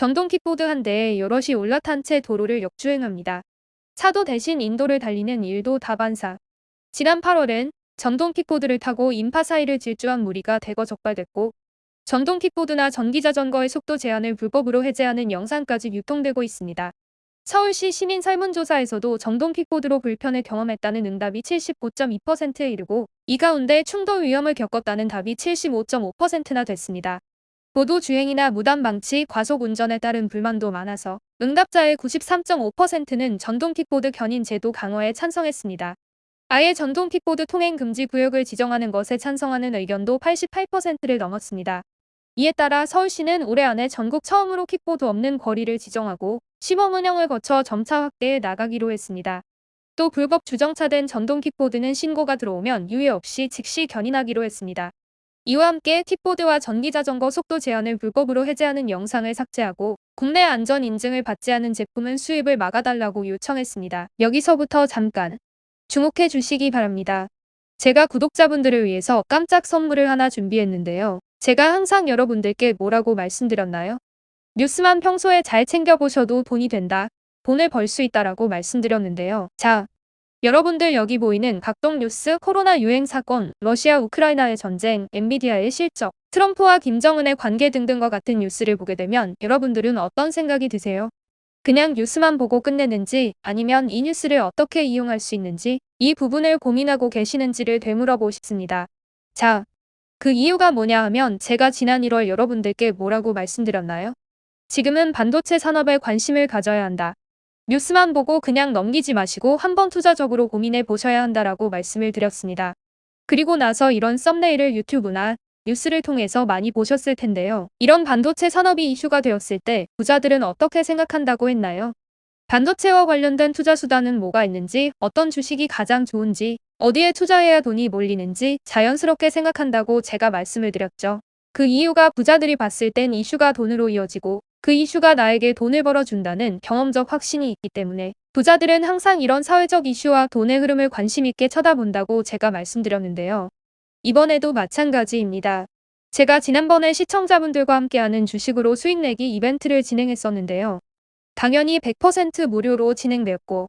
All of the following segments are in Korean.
전동 킥보드 한 대에 여럿이 올라탄 채 도로를 역주행합니다. 차도 대신 인도를 달리는 일도 다반사. 지난 8월엔 전동 킥보드를 타고 인파 사이를 질주한 무리가 대거 적발됐고 전동 킥보드나 전기자전거의 속도 제한을 불법으로 해제하는 영상까지 유통되고 있습니다. 서울시 시민 설문조사에서도 전동 킥보드로 불편을 경험했다는 응답이 75.2%에 이르고 이 가운데 충돌 위험을 겪었다는 답이 75.5%나 됐습니다. 보도 주행이나 무단 방치, 과속 운전에 따른 불만도 많아서 응답자의 93.5%는 전동 킥보드 견인 제도 강화에 찬성했습니다. 아예 전동 킥보드 통행 금지 구역을 지정하는 것에 찬성하는 의견도 88%를 넘었습니다. 이에 따라 서울시는 올해 안에 전국 처음으로 킥보드 없는 거리를 지정하고 시범 운영을 거쳐 점차 확대해 나가기로 했습니다. 또 불법 주정차된 전동 킥보드는 신고가 들어오면 유예 없이 즉시 견인하기로 했습니다. 이와 함께 킥보드와 전기자전거 속도 제한을 불법으로 해제하는 영상을 삭제하고 국내 안전 인증을 받지 않은 제품은 수입을 막아달라고 요청했습니다. 여기서부터 잠깐 주목해 주시기 바랍니다. 제가 구독자분들을 위해서 깜짝 선물을 하나 준비했는데요. 제가 항상 여러분들께 뭐라고 말씀드렸나요? 뉴스만 평소에 잘 챙겨보셔도 돈이 된다. 돈을 벌 수 있다라고 말씀드렸는데요. 자, 여러분들 여기 보이는 각종 뉴스, 코로나 유행 사건, 러시아 우크라이나의 전쟁, 엔비디아의 실적, 트럼프와 김정은의 관계 등등과 같은 뉴스를 보게 되면 여러분들은 어떤 생각이 드세요? 그냥 뉴스만 보고 끝내는지 아니면 이 뉴스를 어떻게 이용할 수 있는지 이 부분을 고민하고 계시는지를 되물어보고 싶습니다. 자, 그 이유가 뭐냐 하면 제가 지난 1월 여러분들께 뭐라고 말씀드렸나요? 지금은 반도체 산업에 관심을 가져야 한다. 뉴스만 보고 그냥 넘기지 마시고 한번 투자적으로 고민해 보셔야 한다라고 말씀을 드렸습니다. 그리고 나서 이런 썸네일을 유튜브나 뉴스를 통해서 많이 보셨을 텐데요. 이런 반도체 산업이 이슈가 되었을 때 부자들은 어떻게 생각한다고 했나요? 반도체와 관련된 투자 수단은 뭐가 있는지, 어떤 주식이 가장 좋은지, 어디에 투자해야 돈이 몰리는지 자연스럽게 생각한다고 제가 말씀을 드렸죠. 그 이유가 부자들이 봤을 땐 이슈가 돈으로 이어지고 그 이슈가 나에게 돈을 벌어준다는 경험적 확신이 있기 때문에 부자들은 항상 이런 사회적 이슈와 돈의 흐름을 관심 있게 쳐다본다고 제가 말씀드렸는데요. 이번에도 마찬가지입니다. 제가 지난번에 시청자분들과 함께하는 주식으로 수익 내기 이벤트를 진행했었는데요. 당연히 100% 무료로 진행되었고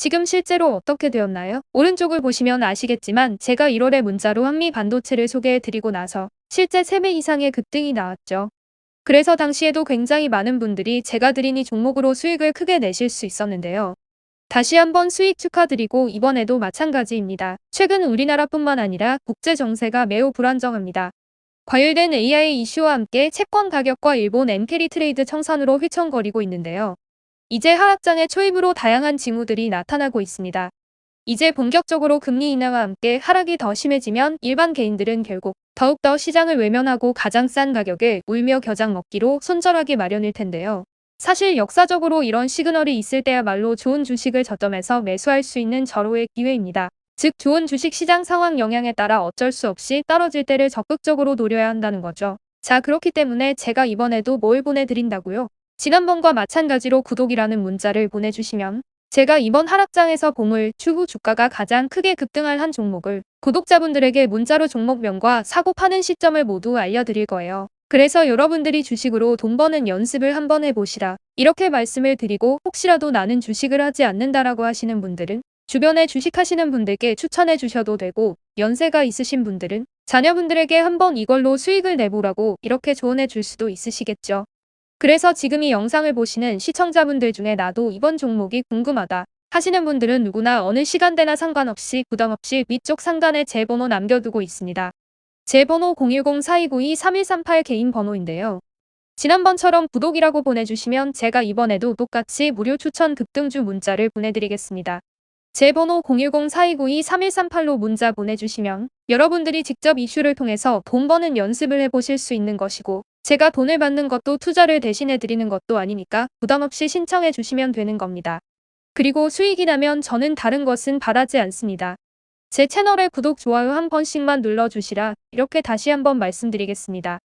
지금 실제로 어떻게 되었나요? 오른쪽을 보시면 아시겠지만 제가 1월에 문자로 한미 반도체를 소개해 드리고 나서 실제 3배 이상의 급등이 나왔죠. 그래서 당시에도 굉장히 많은 분들이 제가 드린 이 종목으로 수익을 크게 내실 수 있었는데요. 다시 한번 수익 축하드리고 이번에도 마찬가지입니다. 최근 우리나라뿐만 아니라 국제 정세가 매우 불안정합니다. 과열된 AI 이슈와 함께 채권 가격과 일본 엔캐리 트레이드 청산으로 휘청거리고 있는데요. 이제 하락장의 초입으로 다양한 징후들이 나타나고 있습니다. 이제 본격적으로 금리 인하와 함께 하락이 더 심해지면 일반 개인들은 결국 더욱더 시장을 외면하고 가장 싼 가격에 울며 겨장 먹기로 손절하기 마련일 텐데요. 사실 역사적으로 이런 시그널이 있을 때야말로 좋은 주식을 저점에서 매수할 수 있는 절호의 기회입니다. 즉 좋은 주식 시장 상황 영향에 따라 어쩔 수 없이 떨어질 때를 적극적으로 노려야 한다는 거죠. 자 그렇기 때문에 제가 이번에도 뭘 보내드린다고요? 지난번과 마찬가지로 구독이라는 문자를 보내주시면 제가 이번 하락장에서 보물, 추후 주가가 가장 크게 급등할 한 종목을 구독자분들에게 문자로 종목명과 사고 파는 시점을 모두 알려드릴 거예요. 그래서 여러분들이 주식으로 돈 버는 연습을 한번 해보시라. 이렇게 말씀을 드리고 혹시라도 나는 주식을 하지 않는다라고 하시는 분들은 주변에 주식하시는 분들께 추천해 주셔도 되고 연세가 있으신 분들은 자녀분들에게 한번 이걸로 수익을 내보라고 이렇게 조언해 줄 수도 있으시겠죠. 그래서 지금 이 영상을 보시는 시청자분들 중에 나도 이번 종목이 궁금하다 하시는 분들은 누구나 어느 시간대나 상관없이 부담없이 위쪽 상단에 제 번호 남겨두고 있습니다. 제 번호 010-4292-3138 개인 번호인데요. 지난번처럼 구독이라고 보내주시면 제가 이번에도 똑같이 무료 추천 급등주 문자를 보내드리겠습니다. 제 번호 010-4292-3138로 문자 보내주시면 여러분들이 직접 이슈를 통해서 돈 버는 연습을 해보실 수 있는 것이고 제가 돈을 받는 것도 투자를 대신해 드리는 것도 아니니까 부담없이 신청해 주시면 되는 겁니다. 그리고 수익이 나면 저는 다른 것은 바라지 않습니다. 제 채널에 구독, 좋아요 한 번씩만 눌러주시라 이렇게 다시 한번 말씀드리겠습니다.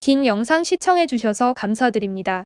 긴 영상 시청해 주셔서 감사드립니다.